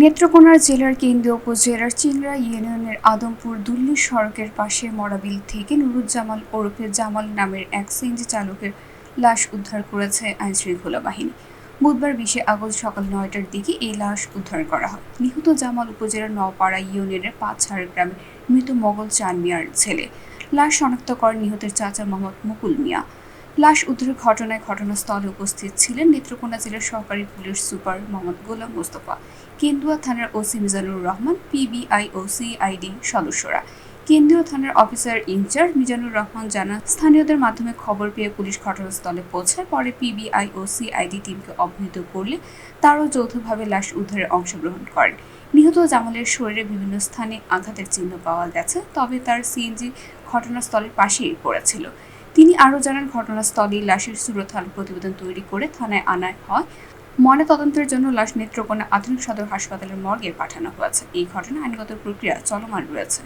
নেত্রকোনার জেলার কেন্দ্রীয় উপজেলার চিংড়া ইউনিয়নের আদমপুর দুল্লি সড়কের পাশে মরাবিল থেকে নুরুজ্জামাল ওরফে জামাল নামের এক সিএনজি চালকের লাশ উদ্ধার করেছে আইনশৃঙ্খলা বাহিনী। বুধবার বিশে আগস্ট সকাল নয়টার দিকে এই লাশ উদ্ধার করা হয়। নিহত জামাল উপজেলার নওপাড়া ইউনিয়নের পাঁচহার গ্রামের মৃত মোগল চান মিয়ার ছেলে। লাশ শনাক্ত করেন নিহতের চাচা মোহাম্মদ মুকুল মিয়া। লাশ উদ্ধারের ঘটনায় ঘটনাস্থলে উপস্থিত ছিলেন নেত্রকোনা জেলার সহকারী পুলিশ সুপার মোহাম্মদ গোলাম মোস্তফা, কেন্দুয়া থানার ওসি মিজানুর রহমান, পিবিআই ও সিআইডি সদস্যরা। কেন্দ্রীয় থানার অফিসার ইনচার্জ মিজানুর রহমান জানান, স্থানীয়দের মাধ্যমে খবর পেয়ে পুলিশ ঘটনাস্থলে পৌঁছায় পরে পিবিআই ও সিআইডি টিমকে অবহিত করলে তারাও যৌথভাবে লাশ উদ্ধারে অংশগ্রহণ করেন। নিহত জামালের শরীরে বিভিন্ন স্থানে আঘাতের চিহ্ন পাওয়া গেছে, তবে তার সিএনজি ঘটনাস্থলের পাশেই পড়েছিল। তিনি আরও জানান, ঘটনাস্থলেই লাশের সুরতহাল প্রতিবেদন তৈরি করে থানায় আনা হয়। ময়না তদন্তের জন্য লাশ নেত্রকোনা আধুনিক সদর হাসপাতালের মর্গে পাঠানো হয়েছে। এই ঘটনা আইনগত প্রক্রিয়া চলমান রয়েছে।